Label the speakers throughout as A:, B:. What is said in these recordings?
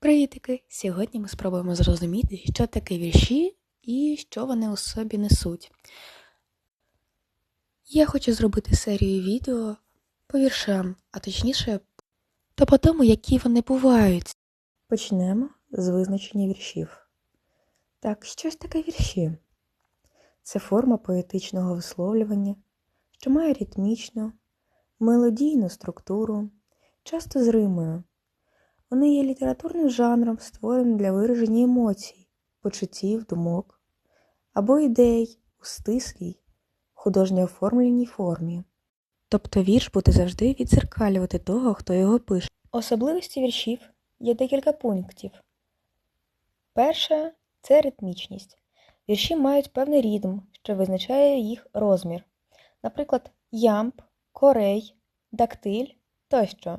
A: Привітики! Сьогодні ми спробуємо зрозуміти, що таке вірші і що вони у собі несуть. Я хочу зробити серію відео по віршам, а точніше, та по тому, які вони бувають. Почнемо з визначення віршів. Так, що ж таке вірші? Це форма поетичного висловлювання, що має ритмічну, мелодійну структуру, часто з римою. Вони є літературним жанром, створеним для вираження емоцій, почуттів, думок або ідей у стислій, художньо оформленій формі. Тобто вірш буде завжди відзеркалювати того, хто його пише. Особливості віршів є декілька пунктів. Перше це ритмічність. Вірші мають певний ритм, що визначає їх розмір. Наприклад, ямб, корей, дактиль тощо.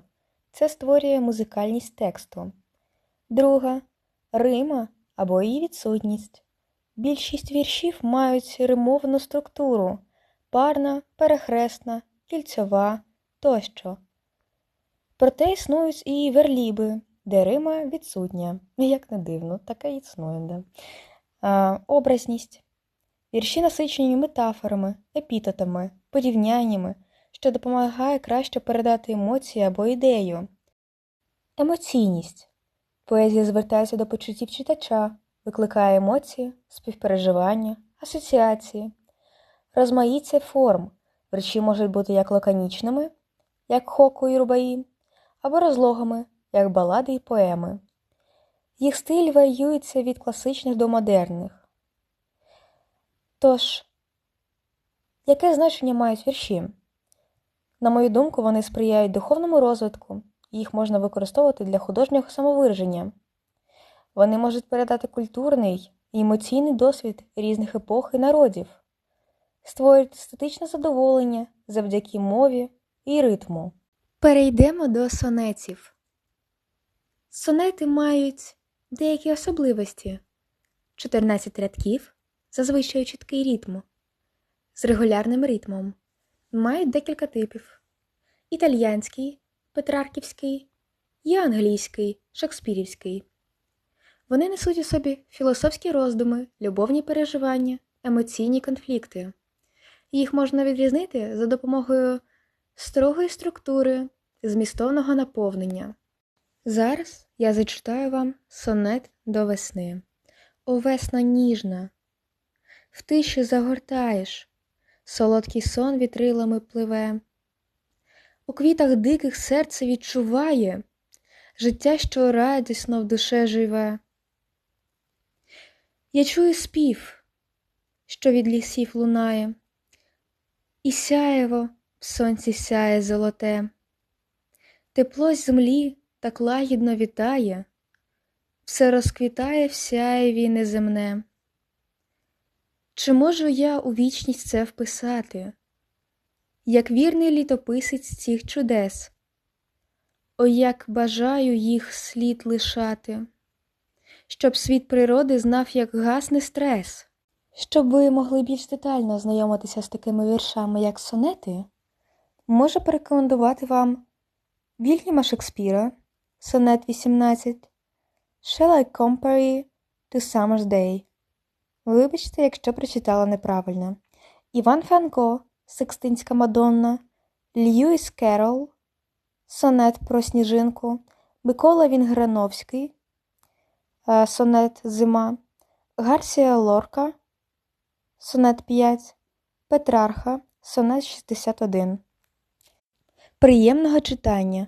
A: Це створює музикальність тексту. Друга рима або її відсутність. Більшість віршів мають римовану структуру парна, перехресна, кільцьова тощо. Проте існують і верліби, де рима відсутня. Як не дивно, таке існує. Да? А, образність. Вірші насичені метафорами, епітетами, порівняннями що допомагає краще передати емоції або ідею. Емоційність. Поезія звертається до почуттів читача, викликає емоції, співпереживання, асоціації, розмаїття форм. Вірші можуть бути як лаконічними, як хоку і рубаї, або розлогами, як балади і поеми. Їх стиль варіюється від класичних до модерних. Тож, яке значення мають вірші? На мою думку, вони сприяють духовному розвитку, їх можна використовувати для художнього самовираження. Вони можуть передати культурний і емоційний досвід різних епох і народів, створюють естетичне задоволення завдяки мові і ритму. Перейдемо до сонетів. Сонети мають деякі особливості 14 рядків, зазвичай чіткий ритм, з регулярним ритмом мають декілька типів: італьянський, петрарківський і англійський, шекспірівський. Вони несуть у собі філософські роздуми, любовні переживання, емоційні конфлікти. Їх можна відрізнити за допомогою строгої структури, змістовного наповнення. Зараз я зачитаю вам сонет до весни. О весна ніжна, в тиші загортаєш, солодкий сон вітрилами пливе. У квітах диких серце відчуває життя, що радісно в душе живе. Я чую спів, що від лісів лунає, і сяєво в сонці сяє золоте, тепло землі так лагідно вітає, все розквітає в сяєві неземне. Чи можу я у вічність це вписати, як вірний літописець цих чудес? О, як бажаю їх слід лишати, щоб світ природи знав, як гасне стрес. Щоб ви могли більш детально ознайомитися з такими віршами, як сонети, можу порекомендувати вам Вільяма Шекспіра, сонет 18, Shall I compare to Summer's Day. Вибачте, якщо прочитала неправильно. Іван Франко, Секстинська Мадонна, Льюіс Керол, Сонет про сніжинку, Микола Вінграновський, е, Сонет Зима, Гарсія Лорка, Сонет 5, Петрарха, Сонет 61. Приємного читання!